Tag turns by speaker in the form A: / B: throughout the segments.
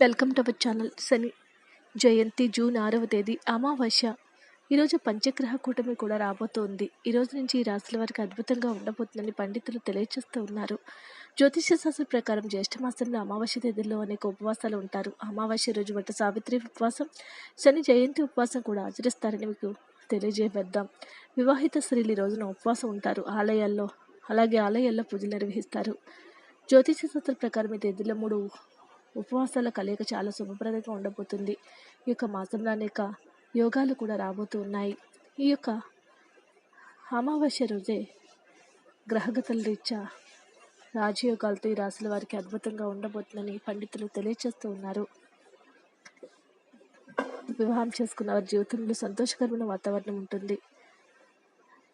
A: Welcome to our channel. Shani Jayanti June ఆరవ తేదీ అమావాస్య. ఈరోజు పంచగ్రహ కూటమి కూడా రాబోతోంది. ఈరోజు నుంచి ఈ రాశుల వారికి అద్భుతంగా ఉండబోతుందని పండితులు తెలియజేస్తూ ఉన్నారు. జ్యోతిష్య శాస్త్రం ప్రకారం జ్యేష్ఠమాసంలో అమావాస్య తేదీల్లో అనేక ఉపవాసాలు ఉంటారు. అమావాస్య రోజు వంట సావిత్రి ఉపవాసం శని జయంతి ఉపవాసం కూడా ఆచరిస్తారని మీకు తెలియజేయబద్దాం వివాహిత స్త్రీలు ఈ రోజున ఉపవాసం ఉంటారు. ఆలయాల్లో అలాగే ఆలయాల్లో పూజలు నిర్వహిస్తారు. జ్యోతిష శాస్త్ర ప్రకారం ఈ తేదీలో మూడు ఉపవాసాల కలయిక చాలా శుభప్రదంగా ఉండబోతుంది. ఈ యొక్క మాసంలో అనేక యోగాలు కూడా రాబోతూ ఉన్నాయి. ఈ యొక్క అమావాస్య రోజే గ్రహగతుల రీత్యా రాజయోగాలతో ఈ రాశుల వారికి అద్భుతంగా ఉండబోతుందని పండితులు తెలియజేస్తూ ఉన్నారు. వివాహం చేసుకున్న వారి జీవితంలో సంతోషకరమైన వాతావరణం ఉంటుంది.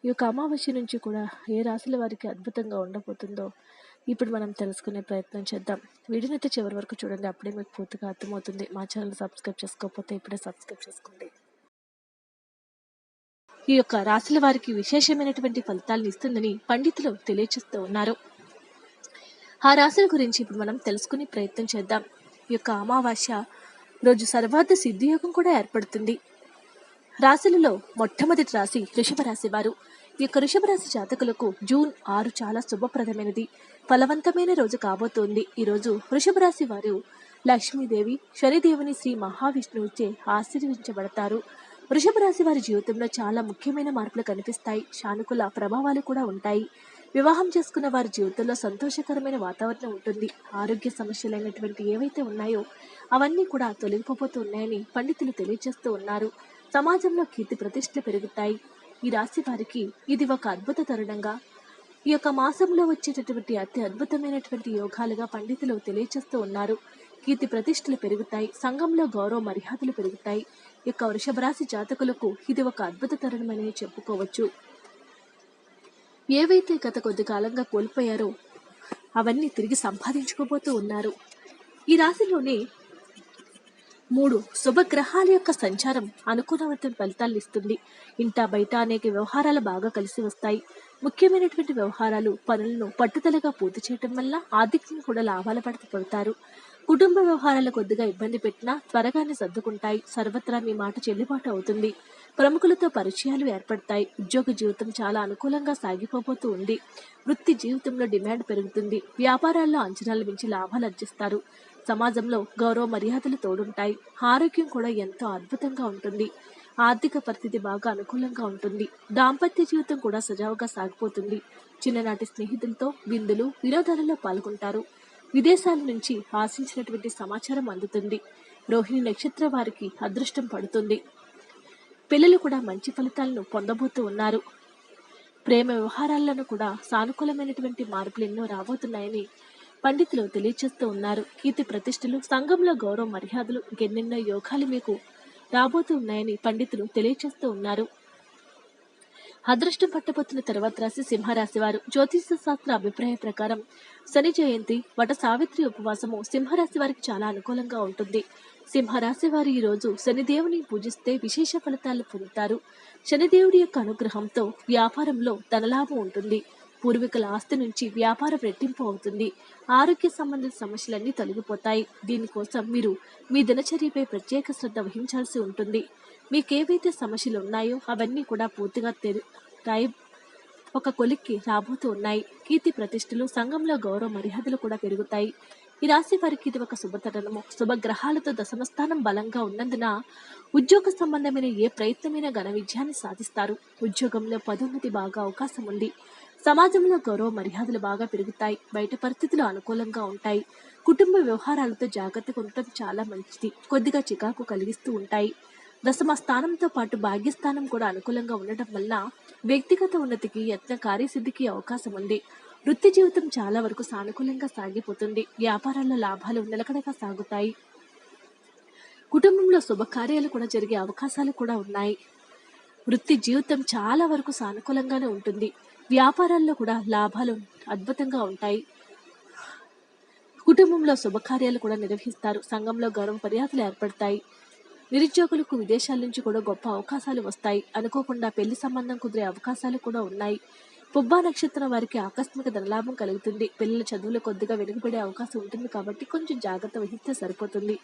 A: ఈ యొక్క అమావాస్య నుంచి కూడా ఏ రాశుల వారికి అద్భుతంగా ఉండబోతుందో ఇప్పుడు మనం తెలుసుకునే ప్రయత్నం చేద్దాం. వీడియోని అయితే చివరి వరకు చూడండి. అప్పుడే మీకు పూర్తిగా అర్థమవుతుంది. మా ఛానల్ సబ్స్క్రైబ్ చేసుకోకపోతే ఇప్పుడే సబ్స్క్రైబ్ చేసుకోండి. ఈ యొక్క రాశుల వారికి విశేషమైనటువంటి ఫలితాలను ఇస్తుందని పండితులు తెలియజేస్తూ ఉన్నారు. ఆ రాశుల గురించి ఇప్పుడు మనం తెలుసుకునే ప్రయత్నం చేద్దాం. ఈ యొక్క అమావాస్య రోజు సర్వార్థ సిద్ధియోగం కూడా ఏర్పడుతుంది. రాశులలో మొట్టమొదటి రాశి వృషభ రాశి వారు. ఈ యొక్క రాశి జాతకులకు జూన్ ఆరు చాలా శుభప్రదమైనది. ఫలవంతమైన రోజు కాబోతోంది. ఈరోజు వృషభ రాశి వారు లక్ష్మీదేవి శనిదేవుని శ్రీ మహావిష్ణువుచే ఆశీర్వించబడతారు వృషభ రాశి వారి జీవితంలో చాలా ముఖ్యమైన మార్పులు కనిపిస్తాయి. సానుకూల ప్రభావాలు కూడా ఉంటాయి. వివాహం చేసుకున్న వారి జీవితంలో సంతోషకరమైన వాతావరణం ఉంటుంది. ఆరోగ్య సమస్యలైనటువంటి ఏవైతే ఉన్నాయో అవన్నీ కూడా తొలగిపోతూ ఉన్నాయని పండితులు తెలియజేస్తూ ఉన్నారు. సమాజంలో కీర్తి ప్రతిష్టలు పెరుగుతాయి. ఈ రాశి వారికి ఇది ఒక అద్భుత తరుణంగా ఈ యొక్క మాసంలో వచ్చేటటువంటి అతి అద్భుతమైనటువంటి యోగాలుగా పండితులు తెలియజేస్తూ ఉన్నారు. కీర్తి ప్రతిష్టలు పెరుగుతాయి సంఘంలో గౌరవ మర్యాదలు పెరుగుతాయి. యొక్క వృషభ రాశి జాతకులకు ఇది ఒక అద్భుత తరుణమని చెప్పుకోవచ్చు. ఏవైతే గత కొద్ది కాలంగా కోల్పోయారో అవన్నీ తిరిగి సంపాదించుకోబోతూ ఉన్నారు. ఈ రాశిలోనే మూడు శుభగ్రహాల యొక్క సంచారం అనుకూలవంతమైన ఫలితాలు ఇస్తుంది. ఇంట బయట అనేక వ్యవహారాలు బాగా కలిసి వస్తాయి. ముఖ్యమైనటువంటి వ్యవహారాలు పనులను పట్టుదలగా పూర్తి చేయటం వల్ల ఆర్థికంగా కూడా లాభాల పడత పడతారు కుటుంబ వ్యవహారాలు కొద్దిగా ఇబ్బంది పెట్టినా త్వరగానే సర్దుకుంటాయి. సర్వత్రా మీ మాట చెల్లుబాటు అవుతుంది. ప్రముఖులతో పరిచయాలు ఏర్పడతాయి. ఉద్యోగ జీవితం చాలా అనుకూలంగా సాగిపోబోతూ ఉంది. వృత్తి జీవితంలో డిమాండ్ పెరుగుతుంది. వ్యాపారాల్లో అంచనాలు మించి లాభాలు అర్జిస్తారు సమాజంలో గౌరవ మర్యాదలు తోడుంటాయి. ఆరోగ్యం కూడా ఎంతో అద్భుతంగా ఉంటుంది. ఆర్థిక పరిస్థితి బాగా అనుకూలంగా ఉంటుంది. దాంపత్య జీవితం కూడా సజావుగా సాగిపోతుంది. చిన్ననాటి స్నేహితులతో విందులు వినోదాలలో పాల్గొంటారు. విదేశాల నుంచి ఆశించినటువంటి సమాచారం అందుతుంది. రోహిణి నక్షత్ర వారికి అదృష్టం పడుతుంది. పిల్లలు కూడా మంచి ఫలితాలను పొందబోతూ ఉన్నారు. ప్రేమ వ్యవహారాలను కూడా సానుకూలమైనటువంటి మార్పులు ఎన్నో రాబోతున్నాయని పండితులు తెలియజేస్తూ ఉన్నారు. కీర్తి ప్రతిష్టలు సంఘంలో గౌరవ మర్యాదలు ఇంకెన్నెన్నో యోగాలు మీకు రాబోతూ ఉన్నాయని పండితులు తెలియజేస్తూ ఉన్నారు. అదృష్టం పట్టబోతున్న తర్వాత రాశి సింహరాశి వారు జ్యోతిష శాస్త్ర అభిప్రాయ ప్రకారం శని జయంతి వట సావిత్రి ఉపవాసము సింహరాశి వారికి చాలా అనుకూలంగా ఉంటుంది. సింహరాశి వారు ఈ రోజు శనిదేవుని పూజిస్తే విశేష ఫలితాలు పొందుతారు. శనిదేవుడి యొక్క అనుగ్రహంతో వ్యాపారంలో ధనలాభం ఉంటుంది. పూర్వీకుల ఆస్తి నుంచి వ్యాపార రెట్టింపు అవుతుంది. ఆరోగ్య సంబంధిత సమస్యలన్నీ తొలగిపోతాయి. దీనికోసం మీరు మీ దినచర్యపై ప్రత్యేక శ్రద్ధ వహించాల్సి ఉంటుంది. మీకేవైతే సమస్యలు ఉన్నాయో అవన్నీ కూడా పూర్తిగా తెరు రాయి ఒక కొలిక్కి రాబోతూ ఉన్నాయి. కీర్తి ప్రతిష్టలు సంఘంలో గౌరవ మర్యాదలు కూడా పెరుగుతాయి. ఈ రాశి వారికి ఇది ఒక శుభతరణము. శుభగ్రహాలతో దశమస్థానం బలంగా ఉన్నందున ఉద్యోగ సంబంధమైన ఏ ప్రయత్నమైన ఘన విజయాన్ని సాధిస్తారు. ఉద్యోగంలో పదోన్నతి బాగా అవకాశం ఉంది. సమాజంలో గౌరవ మర్యాదలు బాగా పెరుగుతాయి. బయట పరిస్థితులు అనుకూలంగా ఉంటాయి. కుటుంబ వ్యవహారాలతో జాగ్రత్తగా ఉండటం చాలా మంచిది. కొద్దిగా చికాకు కలిగిస్తూ ఉంటాయి. దశమ స్థానంతో పాటు భాగ్యస్థానం కూడా అనుకూలంగా ఉండటం వల్ల వ్యక్తిగత ఉన్నతికి యత్న కార్యసిద్ధికి అవకాశం ఉంది. వృత్తి జీవితం చాలా వరకు సానుకూలంగా సాగిపోతుంది. వ్యాపారాల్లో లాభాలు నిలకడగా సాగుతాయి. కుటుంబంలో శుభకార్యాలు కూడా జరిగే అవకాశాలు కూడా ఉన్నాయి. వృత్తి జీవితం చాలా వరకు సానుకూలంగానే ఉంటుంది. వ్యాపారాల్లో కూడా లాభాలు అద్భుతంగా ఉంటాయి. కుటుంబంలో శుభకార్యాలు కూడా నిర్వహిస్తారు. సంఘంలో గౌరవ మర్యాదలు ఏర్పడతాయి. నిరుద్యోగులకు విదేశాల నుంచి కూడా గొప్ప అవకాశాలు వస్తాయి. అనుకోకుండా పెళ్ళి సంబంధం కుదిరే అవకాశాలు కూడా ఉన్నాయి. పుబ్బా నక్షత్రం వారికి ఆకస్మిక ధనలాభం కలుగుతుంది. పిల్లల చదువులు కొద్దిగా వెనుకబడే అవకాశం ఉంటుంది కాబట్టి కొంచెం జాగ్రత్త వహిస్తే సరిపోతుంది.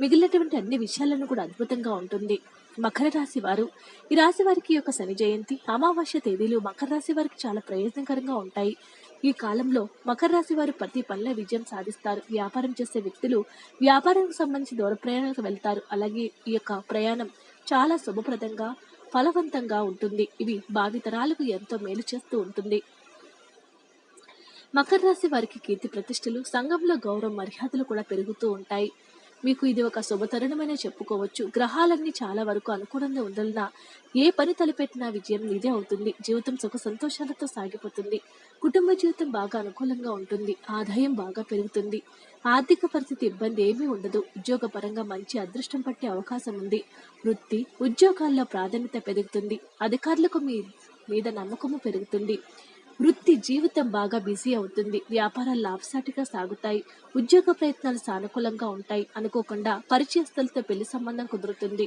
A: మిగిలినటువంటి అన్ని విషయాలను కూడా అద్భుతంగా ఉంటుంది. మకర రాశి వారు ఈ రాశి వారికి యొక్క శని జయంతి అమావాస్య తేదీలు మకర రాశి వారికి చాలా ప్రయోజనకరంగా ఉంటాయి. ఈ కాలంలో మకర రాశి వారు ప్రతి పనిలో విజయం సాధిస్తారు. వ్యాపారం చేసే వ్యక్తులు వ్యాపారానికి సంబంధించి దూర ప్రయాణాలకు వెళ్తారు. అలాగే ఈ యొక్క ప్రయాణం చాలా శుభప్రదంగా ఫలవంతంగా ఉంటుంది. ఇవి భావితరాలకు ఎంతో మేలు చేస్తూ ఉంటుంది. మకర రాశి వారికి కీర్తి ప్రతిష్టలు సంఘంలో గౌరవ మర్యాదలు కూడా పెరుగుతూ ఉంటాయి. మీకు ఇది ఒక శుభతరుణమనే చెప్పుకోవచ్చు. గ్రహాలన్నీ చాలా వరకు అనుకూలంగా ఉండాలన్న ఏ పని తలపెట్టినా విజయం మీదే అవుతుంది జీవితం సుఖ సంతోషాలతో సాగిపోతుంది. కుటుంబ జీవితం బాగా అనుకూలంగా ఉంటుంది. ఆదాయం బాగా పెరుగుతుంది. ఆర్థిక పరిస్థితి ఇబ్బంది ఏమీ ఉండదు. ఉద్యోగపరంగా మంచి అదృష్టం పట్టే అవకాశం ఉంది. వృత్తి ఉద్యోగాల్లో ప్రాధాన్యత పెరుగుతుంది. అధికారులకు మీ మీద నమ్మకము పెరుగుతుంది. వృత్తి జీవితం బాగా బిజీ అవుతుంది. వ్యాపారాలు లాభసాటిగా సాగుతాయి. ఉద్యోగ ప్రయత్నాలు సానుకూలంగా ఉంటాయి అనుకోకుండా పరిచయస్తులతో పెళ్ళి సంబంధం కుదురుతుంది.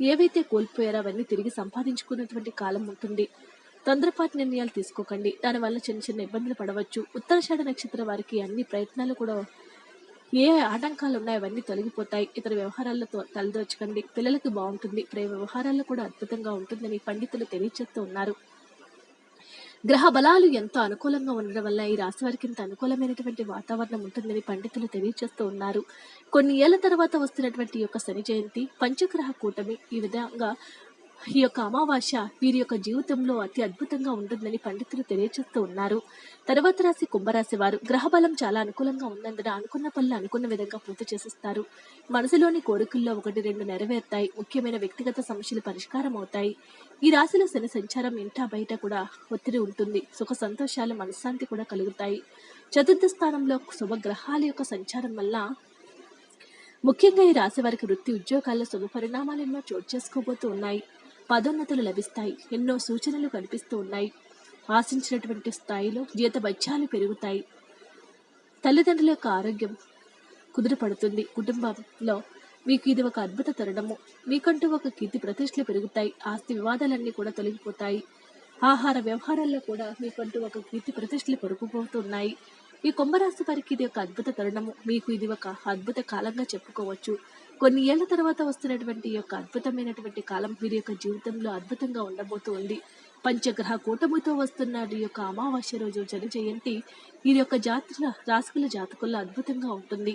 A: ఏవైతే కోల్పోయారో అవన్నీ తిరిగి సంపాదించుకున్నటువంటి కాలం ఉంటుంది. తొందరపాటు నిర్ణయాలు తీసుకోకండి. దానివల్ల చిన్న చిన్న ఇబ్బందులు పడవచ్చు. ఉత్తరాషాఢ నక్షత్రం వారికి అన్ని ప్రయత్నాలు కూడా ఏ ఆటంకాలు ఉన్నాయో అవన్నీ తొలగిపోతాయి. ఇతర వ్యవహారాల్లో తలదోచకండి పిల్లలకు బాగుంటుంది. ప్రే వ్యవహారాల్లో కూడా అద్భుతంగా ఉంటుందని పండితులు తెలియచేస్తూ ఉన్నారు. గ్రహ బలాలు ఎంతో అనుకూలంగా ఉండడం వల్ల ఈ రాశి వారికి ఇంత అనుకూలమైనటువంటి వాతావరణం ఉంటుందని పండితులు తెలియజేస్తూ ఉన్నారు. కొన్ని ఏళ్ళ తర్వాత వస్తున్నటువంటి యొక్క శని జయంతి పంచగ్రహ కూటమి ఈ విధంగా ఈ యొక్క అమావాస్య వీరి యొక్క జీవితంలో అతి అద్భుతంగా ఉంటుందని పండితులు తెలియజేస్తూ ఉన్నారు. తర్వాత రాశి కుంభరాశి వారు గ్రహ బలం చాలా అనుకూలంగా ఉన్నందున అనుకున్న పనులు అనుకున్న విధంగా పూర్తి చేసిస్తారు. మనసులోని కోరికల్లో ఒకటి రెండు నెరవేరుతాయి. ముఖ్యమైన వ్యక్తిగత సమస్యలు పరిష్కారం అవుతాయి. ఈ రాశిలో శని సంచారం ఇంటా బయట కూడా ఒత్తిడి ఉంటుంది. సుఖ సంతోషాలు మనశ్శాంతి కూడా కలుగుతాయి. చతుర్థ స్థానంలో శుభగ్రహాల యొక్క సంచారం వల్ల ముఖ్యంగా ఈ రాశి వారికి వృత్తి ఉద్యోగాల్లో శుభ పరిణామాలు ఎన్నో చోటు చేసుకోబోతూ ఉన్నాయి. పదోన్నతులు లభిస్తాయి. ఎన్నో సూచనలు కనిపిస్తూ ఉన్నాయి. ఆశించినటువంటి స్థాయిలో జీతభత్యాలు పెరుగుతాయి. తల్లిదండ్రుల యొక్క ఆరోగ్యం కుదురుపడుతుంది కుటుంబంలో మీకు ఇది ఒక అద్భుత తరుణము. మీకంటూ ఒక కీర్తి ప్రతిష్టలు పెరుగుతాయి. ఆస్తి వివాదాలన్నీ కూడా తొలగిపోతాయి. ఆహార వ్యవహారాల్లో కూడా మీకంటూ ఒక కీర్తి ప్రతిష్టలు పెరుగుపోతున్నాయి ఈ కుంభరాశి వారికి ఇది ఒక అద్భుత తరుణము. మీకు ఇది ఒక అద్భుత కాలంగా చెప్పుకోవచ్చు. కొన్ని ఏళ్ళ తర్వాత వస్తున్నటువంటి యొక్క అద్భుతమైనటువంటి కాలం వీరి యొక్క జీవితంలో అద్భుతంగా ఉండబోతోంది. పంచగ్రహ కూటమితో వస్తున్న ఈ యొక్క అమావాస్య రోజు జన జయంతి వీరి యొక్క జాతర రాసుకుల జాతకుల్లో అద్భుతంగా ఉంటుంది.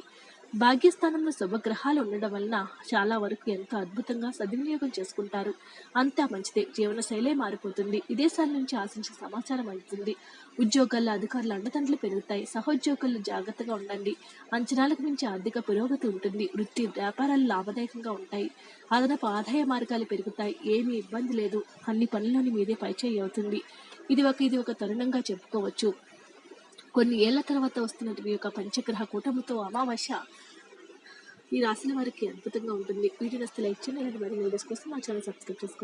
A: భాగ్యస్థానంలో శుభగ్రహాలు ఉండడం వలన చాలా వరకు ఎంతో అద్భుతంగా సద్వినియోగం చేసుకుంటారు. అంతా మంచిదే. జీవన శైలే మారిపోతుంది. విదేశాల నుంచి ఆశించే సమాచారం అందుతుంది. ఉద్యోగాల్లో అధికారుల అండదండలు పెరుగుతాయి. సహోద్యోగులు జాగ్రత్తగా ఉండండి. అంచనాలకు మించి ఆర్థిక పురోగతి ఉంటుంది. వృత్తి వ్యాపారాలు లాభదాయకంగా ఉంటాయి. అదనపు ఆదాయ మార్గాలు పెరుగుతాయి. ఏమీ ఇబ్బంది లేదు. అన్ని పనులని మీదే పైచేయి అవుతుంది. ఇది ఒక ఇది ఒక తరుణంగా చెప్పుకోవచ్చు. కొన్ని ఏళ్ళ తర్వాత వస్తున్నటువంటి యొక్క పంచగ్రహ కూటమితో అమావాస్య ఈ రాసిన వారికి అద్భుతంగా ఉంటుంది. వీడియో నస్తే లైక్ చేయండి అలాగే మరిన్ని వీడియోస్ కోసం మా ఛానల్ సబ్స్క్రైబ్ చేసుకోండి.